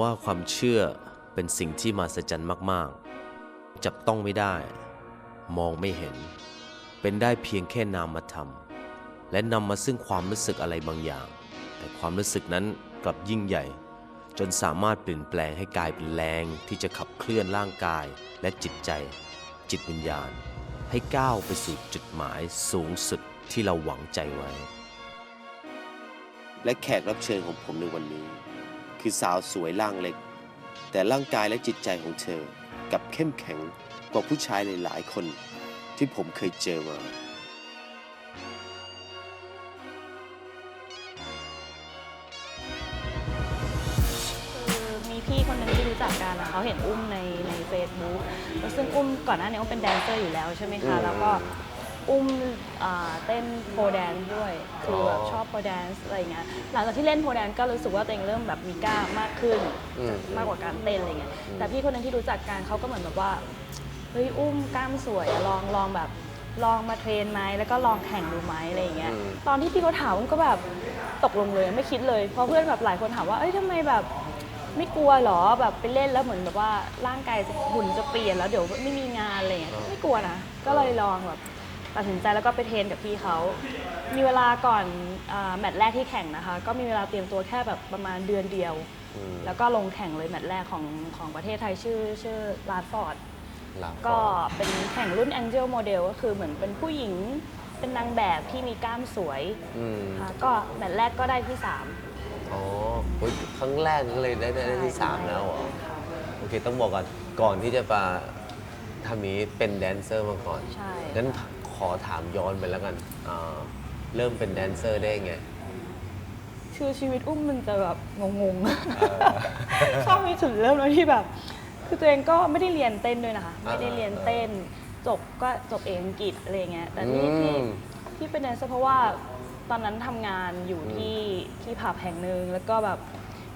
ว่าความเชื่อเป็นสิ่งที่มหัศจรรย์มากๆ จับต้องไม่ได้ มองไม่เห็น เป็นได้เพียงแค่นามธรรมและนำมาซึ่งความรู้สึกอะไรบางอย่าง แต่ความรู้สึกนั้นกลับยิ่งใหญ่ จนสามารถเปลี่ยนแปลงให้กลายเป็นแรงที่จะขับเคลื่อนร่างกายและจิตใจ จิตวิญญาณ ให้ก้าวไปสู่จุดหมายสูงสุดที่เราหวังใจไว้ และแขกรับเชิญของผมในวันนี้ คือสาวสวยร่างเล็ก แต่ร่างกายและจิตใจของเธอกลับเข้มแข็งกว่าผู้ชายหลายๆคนที่ผมเคยเจอมาคือมีพี่คนหนึ่งที่รู้จักกันอะเขาเห็นอุ้มในในเฟซบุ๊กแล้วซึ่งอุ้มก่อนหน้านี้อุ้มเป็นแดนเซอร์อยู่แล้วใช่ไหมอืคะมแล้วก็ อุ้มอ่าเต้นโพแดนด้วยคือแบบอ๋อชอบโพแดนอะไรเงี้ยหลังจากที่เล่นโพแดนก็รู้สึกว่าตัวเองเริ่มแบบมีกล้ามมากขึ้นอืมมากกว่าการเต้นอะไรเงี้ยแต่พี่คนหนึงที่รู้จักกันเขาก็เหมือนแบบว่าเฮ้ยอุ้มกล้ามสวยอะลองลองแบบลองมาเทรนไหมแล้วก็ลองแข่งดูไหมอะไรอย่างเงี้ยอืมตอนที่พี่เขาถามอุ้มก็แบบตกลงเลยไม่คิดเลย เพราะเพื่อนแบบหลายคนถามว่าเอ้ยทำไมแบบไม่กลัวเหรอแบบไปเล่นแล้วเหมือนแบบว่าร่างกายจะหุ่นจะเปลี่ยนแล้วเดี๋ยวไม่มีงานอะไรอย่างเงี้ยไม่กลัวนะก็เลยลองแบบ ตัดสินใจแล้วก็ไปเทรนกับพี่เขา มีเวลาก่อนอาแมตช์แรกที่แข่งนะคะ ก็มีเวลาเตรียมตัวแค่แบบประมาณเดือนเดียว อืมแล้วก็ลงแข่งเลยแมตช์แรกของของประเทศไทยชื่อชื่อลาดฟอร์ดลาก็เป็นแข่งรุ่น Angel Model ก็คือเหมือนเป็นผู้หญิง เป็นนางแบบที่มีกล้ามสวยอืมค่ะก็แมตช์แรกก็ได้ที่อ๋อเฮ้ยครั้งแรกก็เลยได้ได้ได้ที่3แล้วเหรอโอเคต้องบอกก่อนก่อนที่จะมาทำนี้เป็นแดนเซอร์มาก่อนใช่ งั้น ขอถามย้อนไปแล้วกันอ่าเริ่มเป็นแดนเซอร์ได้ไง3ชื่อชีวิตอุ้มมันจะแบบงงเออๆชอบมีจุดเริ่มแล้วที่แบบ คือตัวเองก็ไม่ได้เรียนเต้นด้วยนะคะ ไม่ได้เรียนเต้น จบก็จบเอกอังกฤษอะไรเงี้ย แต่ที่ที่อืม ที่เป็นแดนเซอร์เพราะว่าตอนนั้นทำงานอยู่ที่ที่ผับแห่งหนึ่งแล้วก็แบบ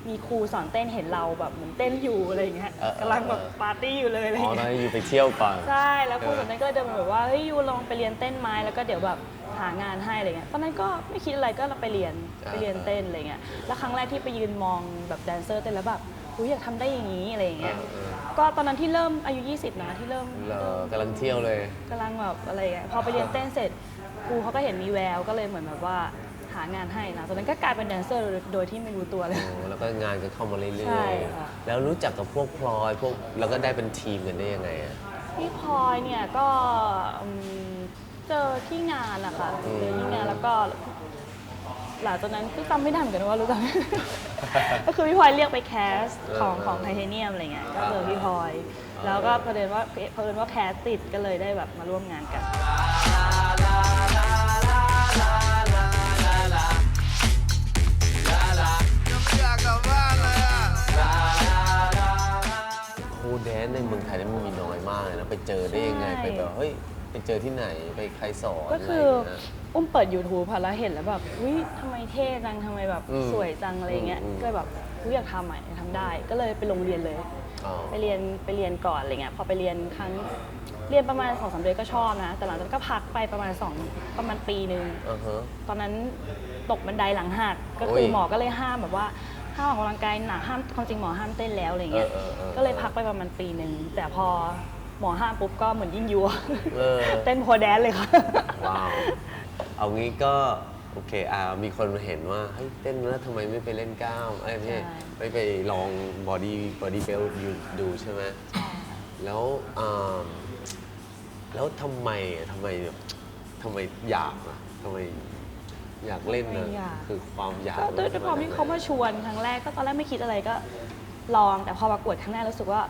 มีครูสอนเต้นเห็นเราแบบเหมือนเต้นอยู่อะไรเงี้ยเออเออ กำลังแบบปาร์ตี้อยู่เลยอะไรอ๋อตอนเงี้ยนั้นอยู่ไปเที่ยวก่อน ใช่แล้วครูคนนั้นก็เลยเดินมาแบบว่าเฮ้ยยูลองไปเรียนเต้นไหมแล้วก็เดี๋ยวแบบหางานให้อะไรเงี้ยตอนนั้นก็ไม่คิดอะไรก็ไปเรียนอ่าไปเรียนเต้นอะไรเงี้ยแล้วครั้งแรกที่ไปยืนมองแบบแดนเซอร์เต้นแล้วแบบอุ๊ยอยากทำได้อย่างนี้อะไรเงี้ยเออเออก็ตอนนั้นที่เริ่มอายุ 20 นะที่เริ่ม เหรอกำลังเที่ยวเลย กำลังแบบอะไรเงี้ยพอไปเรียนเต้นเสร็จครูเขาก็เห็นมีแววก็เลยเหมือนแบบว่า หางานให้นะตอนนั้นก็กลายเป็นแดนเซอร์โดยที่ไม่รู้ตัวเลย โอ้แล้วก็งานก็เข้ามาเรื่ใช่อยค่ะ ๆ แล้วรู้จักกับพวกพลอยพวกแล้วก็ได้เป็นทีมกันได้ยังไงอะ พี่พลอยเนี่ยก็อืมเจอที่งานอะค่ะอืม เจอที่งานแล้วก็ หลังจากนั้นก็จำไม่ได้เหมือนกันว่ารู้จัก ก็คือพี่พลอยเรียกไปแคสของของไทเทเนียมอะไรเงี้ยก็เจอพี่พลอย แล้วก็ประเด็นว่าเพิ่นว่าแคสติดก็เลยได้แบบมาร่วมงานกันโมันมีน้อยมากเลยนะไปเจอได้ยังไงใช่ ไปแบบเฮ้ยไปเจอที่ไหนไปใครสอนก็คืออะไรย่างเงี้ย อุ้มเปิด YouTube ค่ะแล้วเห็นแล้วแบบอุ้ยทำไมเท่จังทำไมแบบอืมสวยจังอะไรเงี้ย อืม ก็เลยแบบอุ้ยอยากทำอะอยากทำได้ ก็เลยไปโรงเรียนเลย อ๋อไปเรียนไปเรียนก่อนอะไรเงี้ยพอไปเรียนครั้งเรียนประมาณสองสามเดือนก็ชอบนะ แต่หลังจากนั้นก็พักไปประมาณสองประมาณปีหนึ่ง อ่าฮะ ตอนนั้นตกบันไดหลังหักก็คือโอ้ยหมอก็เลยห้ามแบบว่าห้ามออกกำลังกายหนักห้ามความจริงหมอห้ามเต้นแล้วอะไรเงี้ยเออเออเออ ก็เลยพักไปประมาณปีหนึ่งแต่พอ หมอห้ามปุ๊บก็เหมือนยิ่งยัวเออ เต้นโพแดนเลยค่ะ ว้าว เอางี้ก็โอเคอ่ามีคนเห็นว่าเฮ้ยเต้นแล้วทำไมไม่ไปเล่นกล้ามไอ้ยไม่ใช่ใช่ ไม่ไปลองบอดี้บอดี้เบลดูใช่ไหมแล้วอ่าแล้วทำไมอะทำไมแบบทำไมอยากอะทำไมอยากเล่นนะทำไมอยาก คือความอยากก็ด้วยด้วยความที่เขามาชวนครั้งแรกก็ตอนแรกไม่คิดอะไรก็ลองแต่พอประกวดครั้งแรกรู้สึกว่า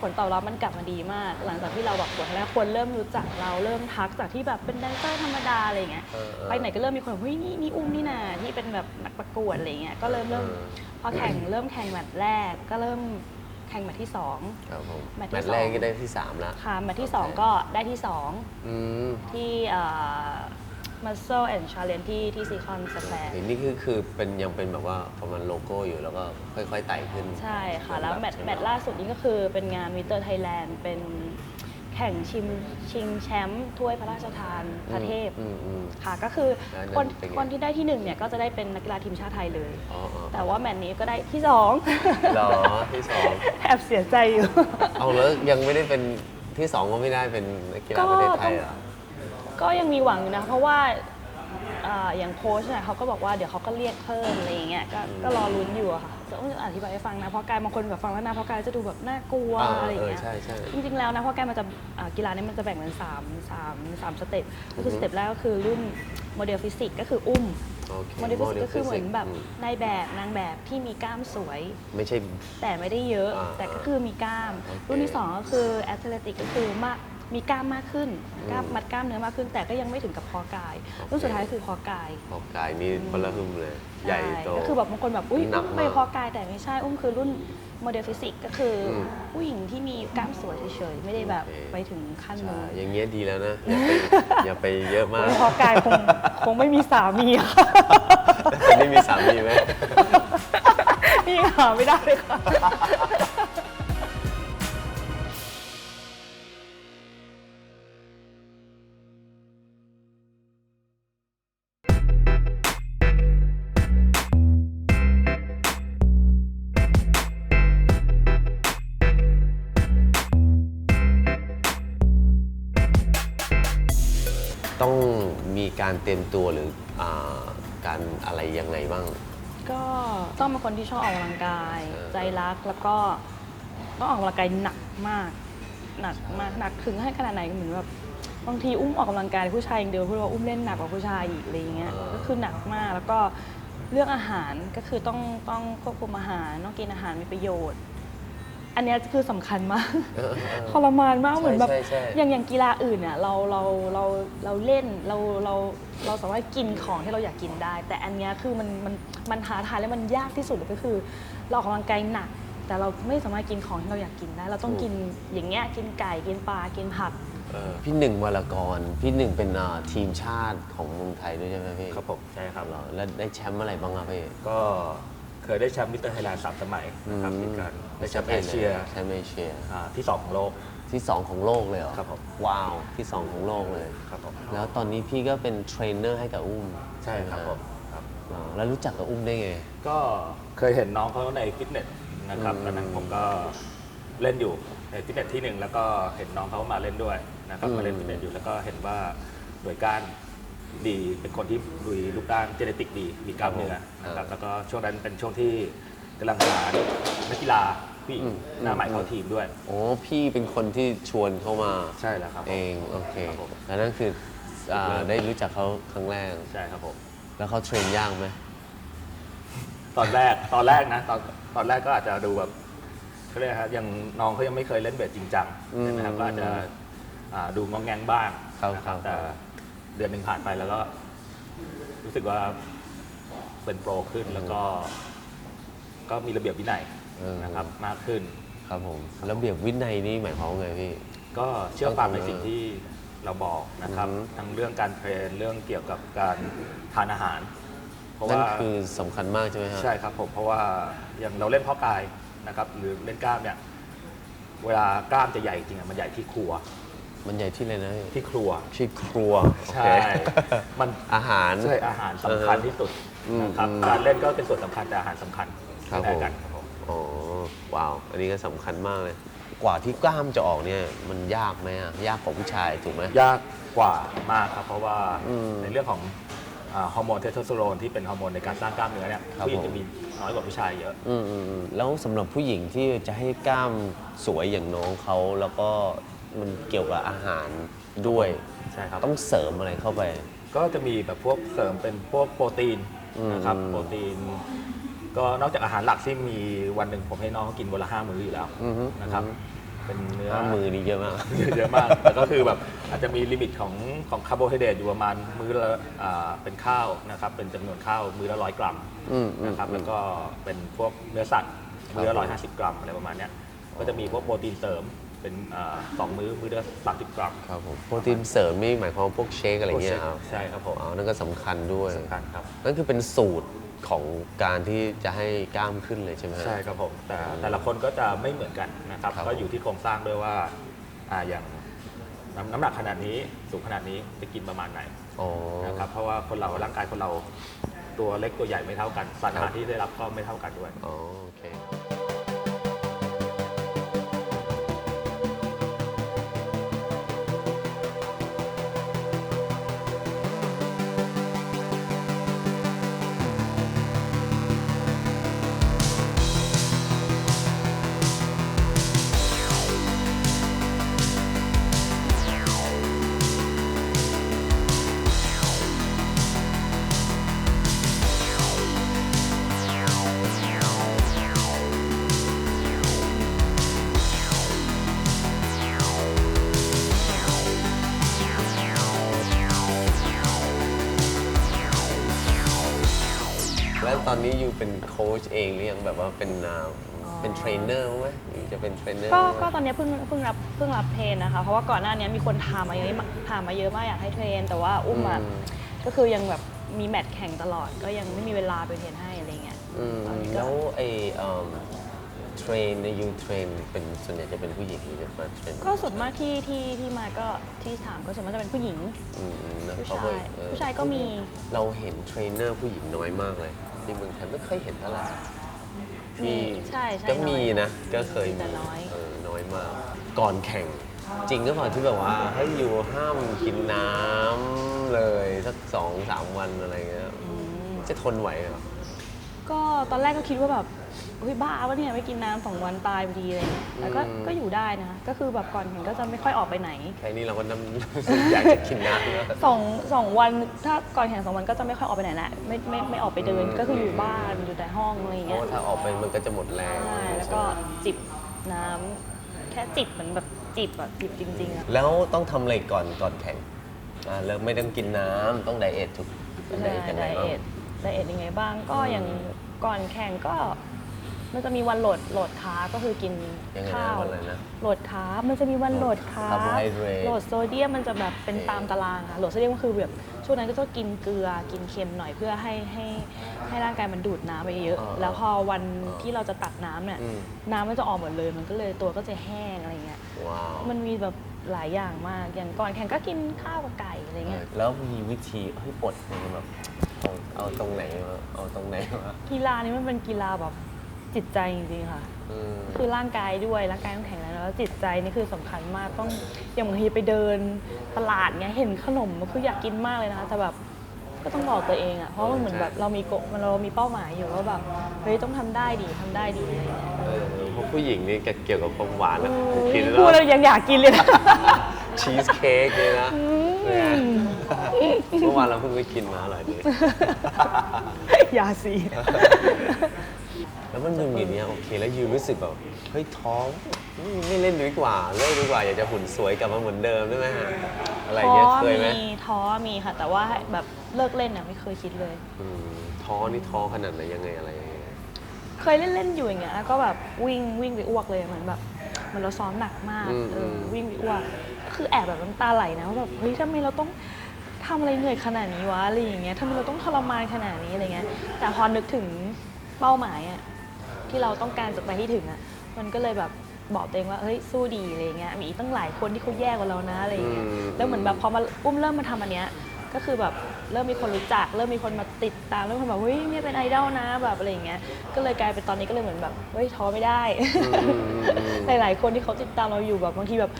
ผลตอบรับมันกลับมาดีมาก หลังจากที่เราประกวดครั้งแรกคนเริ่มรู้จักเราเริ่มทักจากที่แบบเป็นแดนเซอร์ธรรมดาอะไรอย่างเงี้ยเออเออไปไหนก็เริ่มมีคนบอกเฮ้ยนี่นี่อุ้มนี่นาที่เป็นแบบนักประกวดอะไรเงี้ยก็เริ่มเริ่มเออพอแข่งเริ่มแข่งแมตช์แรกก็เริ่มแข่งแมตช์ที่สองครับผมแมตช์ที่แมตช์แรกสองก็ได้ที่สามละค่ะแมตช์ที่สองก็ได้ที่สองอืมที่เอ่อ Muscle and Challenge ที่ที่ซีคอนสแควร์เห็นนี่คือคือเป็นยังเป็นแบบว่าประมาณโลโก้อยู่แล้วก็ค่อยๆไต่ขึ้น ใช่ค่ะ แล้วแมตช์ใช่ไหแมตช์ล่าสุดนี้ก็คือเป็นงานวิเตอร์ไทยแลนด์เป็นแแข่งชิมชิงแชมป์ถ้วยพระราชทานพระเทพอืมอืมค่ะก็คือแล้วนั่นคนเป็นไงคนที่ได้ที่หนึ่งเนี่ยก็จะได้เป็นนักกีฬาทีมชาติไทยเลยอ๋ออ๋อแต่ว่าแมตช์นี้ก็ได้ที่สองเหรอที่สองแอบเสียใจอยู่ เอาแล้วยังไม่ได้เป็นที่สองก็ไม่ได้เป็นนักกีฬาประเทศไทยเหรอ ก็ยังมีหวังอยู่นะ เพราะว่าอ่าอย่างโค้ชเนี่ยเขาก็บอกว่าเดี๋ยวเขาก็เรียกเพิ่มอะไรอย่างเงี้ยก็ก็รอลุ้นอยู่อะค่ะจะต้องอธิบายให้ฟังนะเพราะกายบางคนแบบฟังแล้วนะเพราะกายจะดูแบบน่ากลัวอ่าอะไรอย่างเออเงี้ยใช่ใช่ จริงๆ แล้วนะเพราะกายมันจะอ่ากีฬาเนี้มันจะแบ่งเป็นสามสามสามสเต็ปก็คือสเต็ปแรกก็คือรุ่นโมเดลฟิสิกก็คืออุ้ม โอเค โมเดลฟิสิกก็คือเหมือนแบบมนายแบบนางแบบที่มีกล้ามสวย ไม่ใช่ แต่ไม่ได้เยอะ อ่าแต่ก็คือมีกล้าม โอเครุ่นที่2ก็คือแอตเลติกก็คือมาก มีกล้ามมากขึ้นกล้ามมัดกล้ามเนื้อมากขึ้น แต่ก็ยังไม่ถึงกับคอกายรุ่นสุดท้ายคือคอกาย ออกกายนี่บลหึมเลย ใหญ่ช่โต ก็คือแบบบางคนแบบอุ้ยหนักอุ้มมากไปคอกายแต่ไม่ใช่อุ้มคือรุ่นโมเดลฟิสิกก็คืออม ผู้หญิงที่มีกล้ามสวยเฉยๆไม่ได้แบบโอเคไปถึงขั้นใช่นู้นอย่างเงี้ยดีแล้วนะ อย่าไปอย่าไปเยอะมากโอ้ยคอกายคงคงไม่มีสามีค่ะจะไม่มีสามีไหม นี่หาไม่ได้เลยค่ะ ต้องมีการเตรียมตัวหรืออาการอะไรยังไงบ้าง ก็ต้องเป็นคนที่ชอบออกกำลังกาย เออ ใจรักแล้วก็ต้องออกกำลังกายหนักมาก หนักมากหนักถึงให้ขนาดไหนเหมือนแบบบางทีอุ้มออกกำลังกายผู้ชายอย่างเดียวพูดว่าอุ้มเล่นหนักกว่าผู้ชายอีกอะไรอย่างเงี้ยก็คือหนักมากแล้วก็เรื่องอาหารก็คือต้องต้องควบคุมอาหารต้องกินอาหารมีประโยชน์ อันเนี้ยคือสำคัญมาก เออเออทรมานมากเหมือนแบบใช่ใช่ใช่ อย่างอย่างกีฬาอื่นเนี่ยเราเราเราเราเล่นเราเราเราสามารถกินของที่เราอยากกินได้ แต่อันเนี้ยคือมันมันมันท้าทายและมันยากที่สุดเลยก็คือ เราออกกำลังกายหนัก แต่เราไม่สามารถกินของที่เราอยากกินได้ เราต้องกินอย่างเงี้ยกินไก่กินปลากินผัก เออพี่หนึ่งวรกร พี่หนึ่งเป็นอ่าทีมชาติของเมืองไทยด้วยใช่ไหมพี่ครับผมใช่ครับ เหรอแล้วได้แชมป์อะไรบ้างครับพี่ ก็ เคยได้แชมป์มิสเตอร์ไทยแลนด์สามสมัยนะครับติดกันได้แชมป์เอเชียแชมป์เอเชีย อ่าที่สองของโลก ที่สองของโลกเลยเหรอครับผม ว้าว ที่สองของโลกเลย ครับผมแล้วตอนนี้พี่ก็เป็นเทรนเนอร์ให้กับอุ้มใช่ครับผมครับเหรอแล้วรู้จักกับอุ้มได้ไง ก็เคยเห็นน้องเขาในฟิตเนสนะครับอืมตอนนั้นผมก็เล่นอยู่ในฟิตเนสที่หนึ่งแล้วก็เห็นน้องเขามาเล่นด้วยนะครับอืม มาเล่นฟิตเนสอยู่แล้วก็เห็นว่าหน่วยก้าน ดีเป็นคนที่ลุยลูกด้านเจเนติกดีมีกล้ามเนื้อนะครับแล้วก็ช่วงนั้นเป็นช่วงที่กำลังหานักกีฬาผู้หญิงหน้าใหม่เข้าทีมด้วย โอ้พี่เป็นคนที่ชวนเขามาใช่แล้วครับผมเองโอเคครับผมแล้วนั่นคืออ่าได้รู้จักเขาครั้งแรกใช่ครับผมแล้วเขาเทรนยากไหมตอนแรกตอนแรกนะตอนตอนแรกก็อาจจะดูแบบเขาเรียกครับยังน้องเขายังไม่เคยเล่นเบสจริงจังอืมใช่ไหมครับก็อาจจะอ่าดูงองแงงบ้างครับนะคครัรับบแต่ เดือนหนึ่งผ่านไปแล้วก็ รู้สึกว่าเป็นโปรขึ้นแล้วก็ ก็มีระเบียบวินัยเออ นะครับ มากขึ้น ครับผมระเบียบวินัยนี่หมายความว่าไงพี่ ก็เชื่อฟังในต้องทำสิ่งที่เราบอกนะครับ อืม ทั้งเรื่องการเทรนเรื่องเกี่ยวกับการทานอาหาร เพราะนั่นว่า คือสำคัญมากใช่ไหมฮะ ใช่ครับผมเพราะว่าอย่างเราเล่นเพาะกายนะครับ หรือเล่นกล้ามเนี่ย เวลากล้ามจะใหญ่จริงๆอะมันใหญ่ที่ครัว มันใหญ่ที่เลยนะที่ครัว ที่ครัวโอใช่เค มันอาหาร ใช่อาหารสำคัญที่สุดอืมนะครับ อืมการเล่นก็เป็นส่วนสำคัญแต่อาหารสำคัญครับไม่ผมแพ้กันครับผม อ๋อว้าว อันนี้ก็สำคัญมากเลย กว่าที่กล้ามจะออกเนี่ย มันยากไหมอะยากกว่าผู้ชายถูกไหม ยากกว่ามากครับ เพราะว่าอืมในเรื่องของอ่าฮอร์โมนเทสโทสเตอโรนที่เป็นฮอร์โมนในการสร้างกล้ามเนื้อเนี่ยครับผู้หญิงผม จะมีน้อยกว่าผู้ชายเยอะ อืมอืมอืมแล้วสำหรับผู้หญิงที่จะให้กล้ามสวยอย่างน้องเขาแล้วก็ มันเกี่ยวกับอาหารด้วย ใช่ครับต้องเสริมอะไรเข้าไป ก็จะมีแบบพวกเสริมเป็นพวกโปรตีนอืมนะครับอืม โปรตีน ก็นอกจากอาหารหลักที่มีวันหนึ่งผมให้น้องเขากินวันละห้ามื้ออยู่แล้วอือฮึนะครับอือฮึเป็นเนื้อ ห้ามือนี่เยอะมาก เยอะมาก แต่ก็คือแบบอาจจะมีลิมิตของของคาร์โบไฮเดรตอยู่ประมาณมื้อละอ่าเป็นข้าวนะครับ เป็นจำนวนข้าวมื้อละร้อยกรัมอืมอืมนะครับอืมแล้วก็เป็นพวกเนื้อสัตว์มื้อครัละบร้อยห้าสิบกรัมอะไรประมาณเนี้ย ก็จะมีพวกโปรตีนเสริม เป็นอ่าสองมื้อ มื้อละสามสิบกรัมครับผมโปรตีนเสริมนี่หมายความว่าพวกเชคอะไรเงี้ยครับใช่ครับผมอ๋อนั่นก็สำคัญด้วย สำคัญครับ นั่นคือเป็นสูตรของการที่จะให้กล้ามขึ้นเลยใช่ไหมฮะ ใช่ครับผมแต่แต่ละคนก็จะไม่เหมือนกันนะครับ ครับ ก็อยู่ที่โครงสร้างด้วยว่าอ่าอย่างน้ำน้ำหนักขนาดนี้สูงขนาดนี้จะกินประมาณไหนอ๋อ นะครับเพราะว่าคนเราร่างกายคนเราตัวเล็กตัวใหญ่ไม่เท่ากันสารอาหารที่ได้รับก็ไม่เท่ากันด้วย อ๋อโอเค นนี้อยู่เป็นโค้ชเองหรือยังแบบว่าเป็นอ่าเป็นเทรนเนอร์ไหมหรือจะเป็นเทรนเนอร์ก็ไหมก็ตอนนี้เพิ่งเพิ่งรับเพิ่งรับเทรนนะคะ เพราะว่าก่อนหน้านี้มีคนถามมาเยอะถามมาเยอะมากอยากให้เทรน แต่ว่าอุ้มอะก็คือยังแบบมีแมตช์แข่งตลอด ก็ยังไม่มีเวลาไปเทรนให้อะไรเงี้ยอืมตอนนี้ก็แล้วไอเทรนในยูเทรนเป็นส่วนใหญ่จะเป็นผู้หญิงหรือจะมาเทรนก็ส่วนมากที่ที่ที่มาก็ที่ถามก็ส่วนมากจะเป็นผู้หญิง อืมอืมนะผู้เพระชาว่ยเออผู้ชายก็มี เราเห็นเทรนเนอร์ผู้หญิงน้อยมากเลย ที่เมืองไทยไม่เคยเห็นเท่าไหร่มีที่ใช่ใช่ก็มีน้อยนะก็เคยแต่มีน้อย เออน้อยมาก ก่อนแข่ง จริงก็เปล่าที่แบบว่าเฮ้ยอยู่ห้ามกินน้ำเลย สักสองสามวันอะไรเงี้ย อืมจะทนไหวเหรอ ก็ตอนแรกก็คิดว่าแบบ เฮ้ยบ้าวะเนี่ยไม่กินน้ำสองวันตายพอดีอะไรเลยแต่ก็อืม ก็อยู่ได้นะ ก็คือแบบก่อนแข่งก็จะไม่ค่อยออกไปไหนแค่นี้เราก็น้ำ อยากจะกินน้ำแล้ว สองสองวันถ้าก่อนแข่งสองวันก็จะไม่ค่อยออกไปไหนแหละไม่ไม่ไม่ออกไปเดินอืม ก็คืออยู่บ้านอยู่แต่ห้องอะไรอย่างเพเงี้ราะยว่าถ้าออกไปมันก็จะหมดแรงใช่แล้วก็จิบน้ำแค่จิบเหมือนแบบจิบอะจิบจริงๆอะ แล้วต้องทำอะไรก่อนก่อนแข่งอ่าเริ่มไม่ต้องกินน้ำต้องไดเอทถูกต้องไดไดเอทยังไดไงบ้าง เอทไดเอทยังไงบ้างก็อย่างก่อนแข่งก็ มันจะมีวันโหลดโหลดคาร์บก็คือกินยังไงข้านะววันอะไรนะ โหลดคาร์บมันจะมีวันโหลดคาร์บ Carbohydrate โหลดโซเดียมมันจะแบบเป็นโอเค ตามตารางค่ะโหลดโซเดียมก็คือแบบช่วงนั้นก็จะกินเกลือกินเค็มหน่อยเพื่อให้ให้ให้ร่างกายมันดูดน้ำไปเยอะอ่าแล้วพอวันอ่าที่เราจะตักน้ำเนี่ยอืม น้ำมันจะออกหมดเลยมันก็เลยตัวก็จะแห้งอะไรเงี้ย ว้าว มันมีแบบหลายอย่างมาก อย่างก่อนแข่งก็กินข้าวกับไก่อะไรเงี้ย แล้วมีวิธีเฮ้ยปลดมันแบบเอาเอาตรงไหนมาเอาตรงไหนมากีฬานี้มันเป็นกีฬาแบบ จิตใจจริงๆค่ะ อืม คือร่างกายด้วยร่างกายต้องแข็งแรงแล้วจิตใจนี่คือสำคัญมากต้องอย่างบางทีไปเดินตลาดเงี้ยเห็นขนมคืออยากกินมากเลยนะคะแต่แบบก็ต้องบอกตัวเองอะเพราะมันเหมือนแบบเรามีโกมันเรามีเป้าหมายอยู่ว่าแบบเฮ้ยต้องทำได้ดีทำได้ดีอะไรเงี้ยเออเพราะผู้หญิงนี่เกี่ยวกับความหวานอะกินพูดแล้แล้ววยังอยากกินเลยนะ ชีสเค้กเลยนะเนี่ยเมื่อวานเราเพิ่งไปกินมาอร่อยดี อย่าสิ แล้วมันเป็นอย่างเนี้ยโอเคแล้วยูรู้สึกแบบเฮ้ยท้องไม่ไม่เล่นดีกว่าเลิกดีกว่าอยากจะหุ่นสวยกลับมาเหมือนเดิมได้ไหมฮะอะไรท้อเงี้ยเคยไหมมีท้อมีค่ะ แต่ว่าแบบเลิกเล่นอะไม่เคยคิดเลยอืมท้อนี่ท้อขนาดไหนยังไงอะไรยังไงเคยเล่นเล่นๆอยู่อย่างเงี้ยแล้วก็แบบวิ่งวิ่งไปอ้วกเลยเหมือนแบบเหมันเราซ้อมหนักมากอืมเอออมวิ่งไปอ้วกคือแอบแบบน้ำตาไหลนะว่าแบบเฮ้ยทำไมเราต้องทำอะไรเหนื่อยขนาดนี้วะอะไรอย่างเงี้ยทำไมเราต้องทรมานขนาดนี้อะไรเงี้ยแต่พอนึกถึงเป้าหมายอะ ที่เราต้องการจะไปที่ถึงอะมันก็เลยแบบบอกตัวเองว่าเฮ้ยสู้ดีอะไรเงี้ยมีอีกตั้งหลายคนที่เขาแย่กว่าเรานะอะไรเงี้ยอืม แล้วเหมือนแบบพอมาอุ้มเริ่มมาทำอันเนี้ยก็คือแบบเริ่มมีคนรู้จัก เริ่มมีคนมาติดตามเริ่มคนแบบเฮ้ยเนี่ยเป็นไอดอลนะแบบอะไรอย่างเงี้ยก็เลยกลายเป็นตอนนี้ก็เลยเหมือนแบบเฮ้ยท้อไม่ได้อืมอืมอืมหลาย ๆ คนที่เขาติดตามเราอยู่แบบบางทีแบบ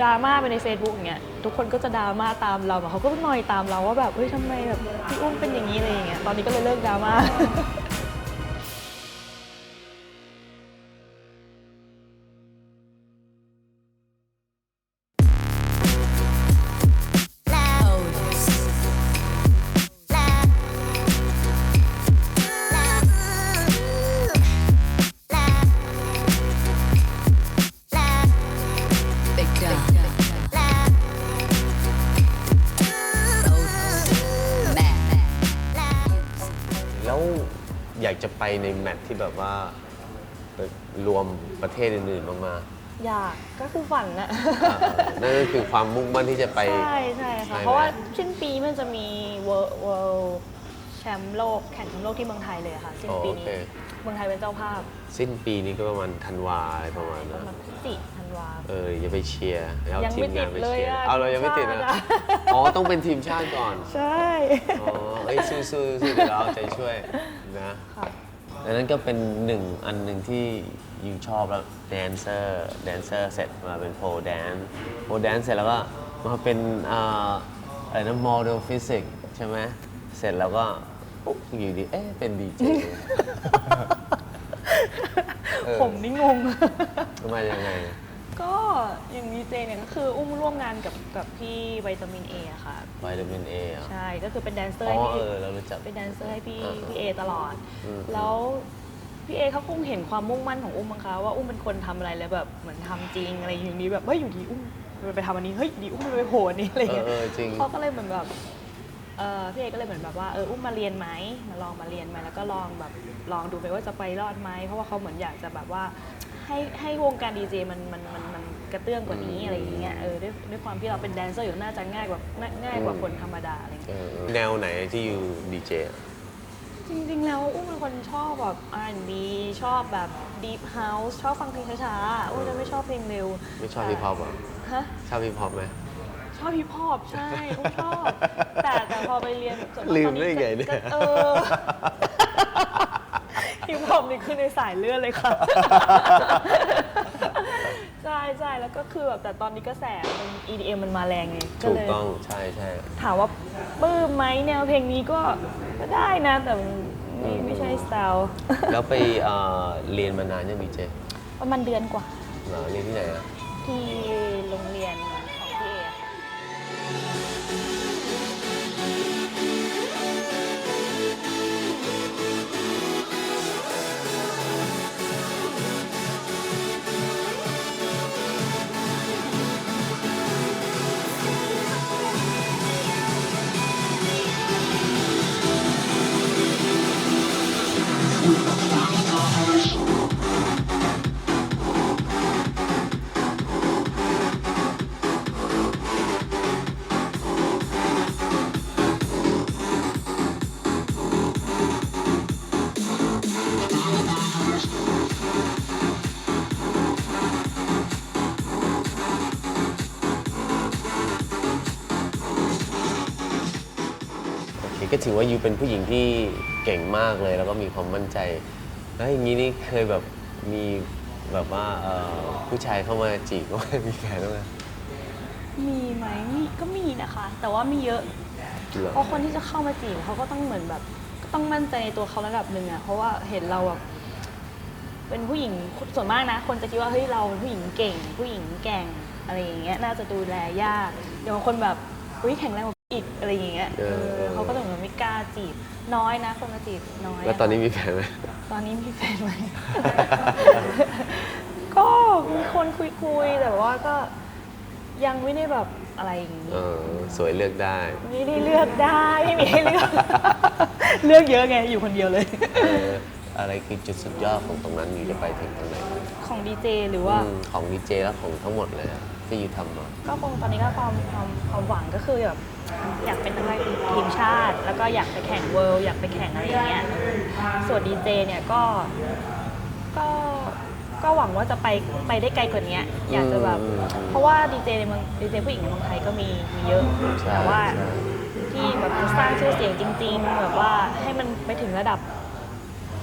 ดราม่าไปใน Facebook อย่างเงี้ยทุกคนก็จะดราม่าตามเราแบบเขาก็หน่อยตามเราว่าแบบเฮ้ยทำไมแบบพี่อุ้มเป็นอย่างนี้อะไรอย่างเงี้ยตอนนี้ก็เลยเลิกดราม่า ยากจะไปในแมตช์ที่แบบว่าเอ่อรวมประเทศอื่นๆมาอยากก็คือฝันอะๆอ่านั่นก็คือความมุ่งมั่นที่จะไป ใช่ใช่ใช่ค่ะไหม เพราะว่าสิ้นปีมันจะมี World World แชมป์โลกแข่งแชมป์โลกที่เมืองไทยเลยอะค่ะ สิ้นปีอ๋อโอนี้ เค เมืองไทยเป็นเจ้าภาพสิ้นปีนี้ก็ประมาณธันวาอะไรประมาณปนั้ระนมาณพฤศจิธันธันวา เอออย่าไปเชียร์เอายังทีไม่มงานไปติดเลยเชียร์อะเอาเรายังไม่ติดทีมนะชาติอะอ๋อ ต้องเป็นทีมชาติก่อน ใช่ อ๋อ เอ้ยสู้สู้สู้เดี๋ยวเราเอาใจช่วยนะ ค่ะ ดังนั้นก็เป็นหนึ่งอันหนึ่งที่ยูชอบแล้วแดนเซอร์แดนเซอร์เสร็จมาเป็นโพแดนโพแดนเสร็จแล้วก็มาเป็นอ่าอะไรนะโมเดลฟิสิกใช่ไหมเสร็จแล้วก็ปุ๊บอยู่ดีเอ๊ะเป็นดีเจเออผมนี่งงมายังไง ก็อย่างดีเจเนี่ยก็คืออุ้มร่วมงานกับกับพี่วิตามินเอะค่ะ วิตามินเออะ ใช่ก็คือเป็นแดนเซออ๋ร์อให้เอพี่อเรารู้จักเป็นแดนเซอร์ให้พี่อ่าพี่เอตลอด อืม แล้วพี่เอเขาคงเห็นความมุ่งมั่นของอุ้มมั้งคะว่าอุ้มเป็นคนทำอะไรแล้วแบบเหมือนทำจริงอะไรอย่างนี้แบบเฮ้ยอยู่ดีอุ้มไปทำอันนี้เฮ้ยดีอุ้มไปโผล่อันนี้อะไรอย่างเงี้ยเออเออจริง เขาก็เลยเหมือนแบบ เออพี่เอก็เลยเหมือนแบบว่าเอออุ้มมาเรียนไหมมาลองมาเรียนไหมแล้วก็ลองแบบลองดูไปว่าจะไปรอดไหมเพราะว่าเขาเหมือนอยากจะแบบว่าให้ให้วงการดีเจมันมันมันมันกระเตื้องกว่านี้อะไรอย่างเงี้ยเออด้วยด้วยความที่เราเป็นแดนเซอร์อยู่น่าจะง่ายกว่าง่ายกว่าคนธรรมดาอะไรอย่างเอเงี้ยอเออแนวไหนที่ยูดีเจจริงๆ แล้วอุ้มเป็นคนชอบแบบ R&B ชอบแบบ Deep House ชอบฟังเพลงช้าๆอุ้มจะไม่ชอบเพลงเร็วไม่ชอบฮิปฮอปเหรอฮะ ชอบฮิปฮอปไหม ชอบฮิปฮอปใช่อุ้มชอบ แต่แต่พอไปเรียนส่วนากลืมตอนนี้ได้ไงเนี่ยก็เออฮิปฮอปนี่คือในสายเลือดเลยค่ะ ใช่ใช่แล้วก็คือแบบแต่ตอนนี้กระแสมัน EDM มันมาแรงไงก็ถูกเลย ต้องใช่ใช่ ถามว่าปลื้มไหมแนวเพลงนี้ก็ก็ได้นะ แต่มันไม่ไม่ใช่สไตล์แล้วไปเอ่อเรียนมานานยังดีเจประมาณเดือนกว่า เหรอเรียนที่ไหนอะที่โรงเรียน โอเคก็ถือว่ายูเป็นผู้หญิงที่เก่งมากเลย แล้วก็มีความมั่นใจแล้วอย่างนี้นี่เคยแบบมีแบบว่าเอ่อผู้ชายเข้ามาจีบว่ามีแฟนบ้างไหมมีไหมมีก็มีนะคะ แต่ว่าไม่เยอะ เหรอเพราะคนที่จะเข้ามาจีบเขาก็ต้องเหมือนแบบก็ต้องมั่นใจในตัวเขาระดับหนึ่งอะเพราะว่าเห็นเราแบบเป็นผู้หญิงส่วนมากนะ คนจะคิดว่าเฮ้ยเราเป็นผู้หญิงเก่ง ผู้หญิงแกร่งอะไรอย่างเงี้ยน่าจะดูแลยากเดี๋ยวบางคนแบบอุ้ยแข็งแรงกว่าอีกอะไรอย่างเงี้ยเออเขาก็เลยเหมือนไม่ กล้าจีบน้อยนะคนมาจีบน้อยแล้วตอนนี้ะมีแฟนไหม ตอนนี้มีแฟนไหม ก็มีคนคุยๆแต่ว่าก็ยังไม่ได้แบบอะไรอย่างงี้ เออสวยเลือกได้ ไม่ได้เลือกได้ไม่มีให้เลือก เลือกเยอะไงอยู่คนเดียวเลย เอออะไรคือจุดสุดยอดของตรงนั้นยูจะไปถึงตรงไหนของดีเจหรือว่า อืมของดีเจและของทั้งหมดเลยอะที่ยูทำมา ก็คงตอนนี้ก็ความความความหวังก็คือแบบอยากเป็นนักเล่น ทีมชาติ แล้วก็อยากไปแข่งเวิลด์อยากไปแข่งอะไรอย่างเงี้ยส่วนดีเจเนี่ยก็ก็ก็หวังว่าจะไปไปได้ไกลกว่านี้อยากจะแบบอืมอืมเพราะว่าดีเจในเมืองดีเจผู้หญิงในเมืองไทยก็มีมีเยอะใช่แต่ว่าใช่ที่แบบจะสร้างชื่อเสียงจริง ๆ แบบว่าให้มันไปถึงระดับ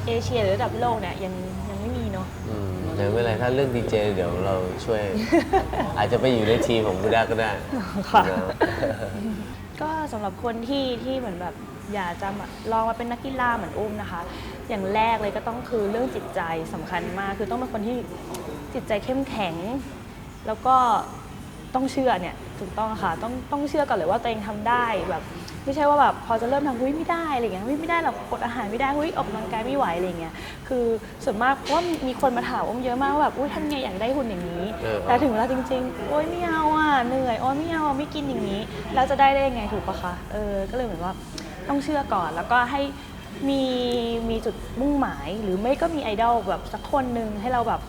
เอเชียหรือระดับโลกเนี่ยยังยังไม่มีเนาะอืมเดี๋ยวไม่เป็นไรถ้าเรื่องดีเจเดี๋ยวเราช่วย อาจจะไปอยู่ในทีมของบูดาก็ได้ค่ะนะ ก็สำหรับคนที่ที่เหมือนแบบอยากจะมาลองมาเป็นนักกีฬาเหมือนอุ้มนะคะ อย่างแรกเลยก็ต้องคือเรื่องจิตใจสำคัญมาก คือต้องเป็นคนที่จิตใจเข้มแข็ง แล้วก็ต้องเชื่อเนี่ยถูกต้องค่ะต้องต้องเชื่อก่อนเลยว่าตัวเองทำได้แบบ ไม่ใช่ว่าแบบพอจะเริ่มทำเฮ้ยไม่ได้อะไรเงี้ยเฮ้ยไม่ได้หรอกกดอาหารไม่ได้เฮ้ยออกกำลังกายไม่ไหวอะไรเงี้ยคือส่วนมากเพราะว่ามีคนมาถามอุ้มเยอะมากว่าแบบอุ้ยทำไงอยากได้หุ่นอย่างนี้ เออ แต่ถึงเวลาจริงๆโอ๊ยไม่เอาอะเหนื่อยโอ๊ยไม่เอาอะไม่กินอย่างนี้ แล้วจะได้ได้ยังไงถูกปะคะเออก็เลยเหมือนว่าต้องเชื่อก่อนแล้วก็ให้มีมีจุดมุ่งหมาย หรือไม่ก็มีไอดอลแบบสักคนหนึ่งให้เราแบบ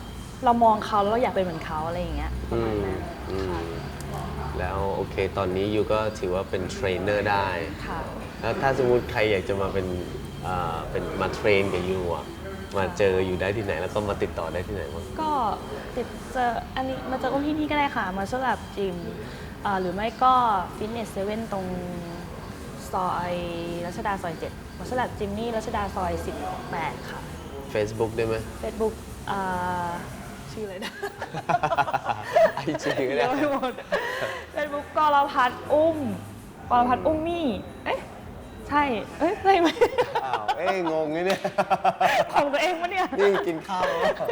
เรามองเขาแล้วเราอยากเป็นเหมือนเขาอะไรอย่างเงี้ยประมาณนั้นอืมค่ะ แล้วโอเค ตอนนี้ยูก็ถือว่าเป็นเทรนเนอร์ได้ ค่ะ แล้วถ้าสมมติใครอยากจะมาเป็นอ่าเป็นมาเทรนกับยูอะมาเจออยู่ได้ที่ไหนแล้วก็มาติดต่อได้ที่ไหนบ้าง ก็ติดเจออันนี้มาเจออุ้มที่นี่ก็ได้ค่ะ มาสลับจิมอ่าหรือไม่ก็ฟิตเนสเซเว่นตรงซอยรัชดาซอย7มาสลับจิมนี่รัชดาซอย 18 ค่ะ Facebook ได้ไหม Facebook อ่า ชื่ออะไรนะ ไอจีก็ได้เดี๋ยวไปหมด Facebook กรพัฒน์อุ้มกรพัฒน์อุ้มมี่ เอ๊ะ ใช่ เอ้ยใช่ไหม อ้าวเอ้ยงงนี่เนี่ย ของตัวเองปะเนี่ย นี่กินข้าวแล้วเหรอ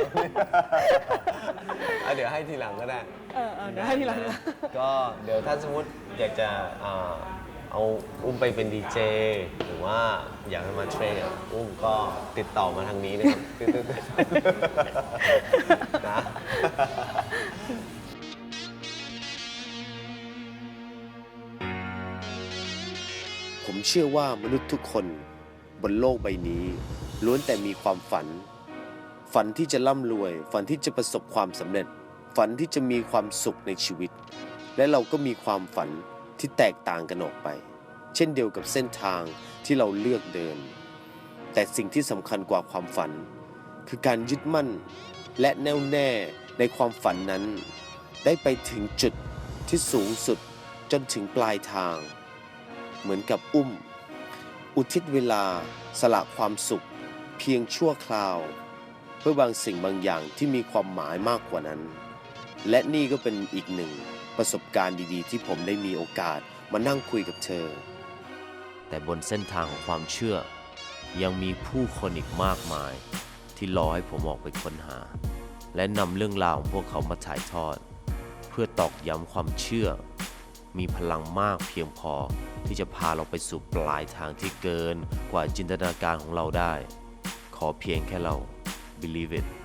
อะเดี๋ยวให้ทีหลังก็ได้เออเออเดี๋ยวให้ทีหลังนะ ก็เดี๋ยวถ้าสมมติอยากจะอ่า เอาอุ้มไปเป็นดีเจหรือว่าอยากให้มาเทรนกับอุ้มก็ติดต่อมาทางนี้นะครับตึ๊ดๆๆนะ ผมเชื่อว่ามนุษย์ทุกคนบนโลกใบนี้ ล้วนแต่มีความฝัน ฝันที่จะร่ำรวย ฝันที่จะประสบความสำเร็จ ฝันที่จะมีความสุขในชีวิต และเราก็มีความฝัน ที่แตกต่างกันออกไป เช่นเดียวกับเส้นทางที่เราเลือกเดิน แต่สิ่งที่สำคัญกว่าความฝัน คือการยึดมั่นและแน่วแน่ในความฝันนั้น ได้ไปถึงจุดที่สูงสุดจนถึงปลายทาง เหมือนกับอุ้ม อุทิศเวลาสละความสุข เพียงชั่วคราว เพื่อบางสิ่งบางอย่างที่มีความหมายมากกว่านั้น และนี่ก็เป็นอีกหนึ่ง ประสบการณ์ดีๆ ที่ผมได้มีโอกาสมานั่งคุยกับเธอ แต่บนเส้นทางของความเชื่อ ยังมีผู้คนอีกมากมาย ที่รอให้ผมออกไปค้นหา และนำเรื่องราวของพวกเขามาถ่ายทอด เพื่อตอกย้ำความเชื่อ มีพลังมากเพียงพอที่จะพาเราไปสู่ปลายทางที่เกินกว่าจินตนาการของเราได้ ขอเพียงแค่เรา believe it Believe it. Believe it. Believe it.